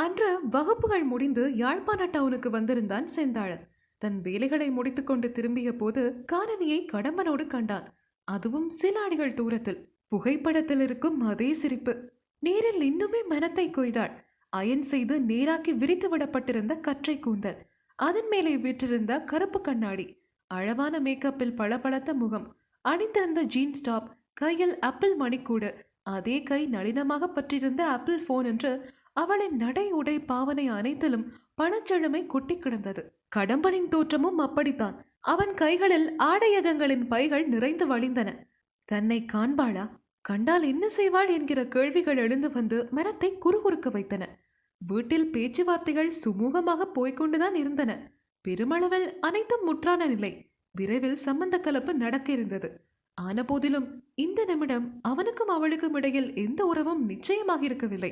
அன்று வகுப்புகள் முடிந்து யாழ்ப்பாண டவுனுக்கு வந்திருந்தான் செந்தாழன். தன் வேலைகளை முடித்துக்கொண்டு திரும்பிய போது காணவியை கடம்பனோடு கண்டான். அதுவும் சில அடிகள் தூரத்தில். புகைப்படத்தில் இருக்கும் அதே சிரிப்பு. நேரில் இன்னுமே மனத்தை கொய்தாள். அயன் செய்து நேராக்கி விரித்து விடப்பட்டிருந்த கற்றை கூந்தல். அதன் மேலே விற்றிருந்த கருப்பு கண்ணாடி. அழவான மேக்கப்பில் பளபளத்த முகம். அணிந்திருந்த ஜீன்ஸ் டாப் கையில் ஆப்பிள் மணிக்கூடு. அதே கை நளினமாக பற்றிருந்த ஆப்பிள் போன் என்று அவளின் நடை உடை பாவனை அனைத்திலும் பணச்செழுமை கொட்டி கிடந்தது. கடம்பனின் தோற்றமும் அப்படித்தான். அவன் கைகளில் ஆடையகங்களின் பைகள் நிறைந்து வழிந்தன. தன்னை காண்பாளா? கண்டால் என்ன செய்வாள்? என்கிற கேள்விகள் எழுந்து வந்து மனத்தை குறுகுறுக்க வைத்தன. வீட்டில் பேச்சுவார்த்தைகள் சுமூகமாக போய்க்கொண்டுதான் இருந்தன. பெருமளவில் அனைத்தும் முற்றான நிலை. விரைவில் சம்பந்த கலப்பு நடக்க இருந்தது ஆனபோதிலும் இந்த நிமிடம் அவனுக்கும் அவளுக்கும் இடையில் எந்த உறவும் நிச்சயமாக இருக்கவில்லை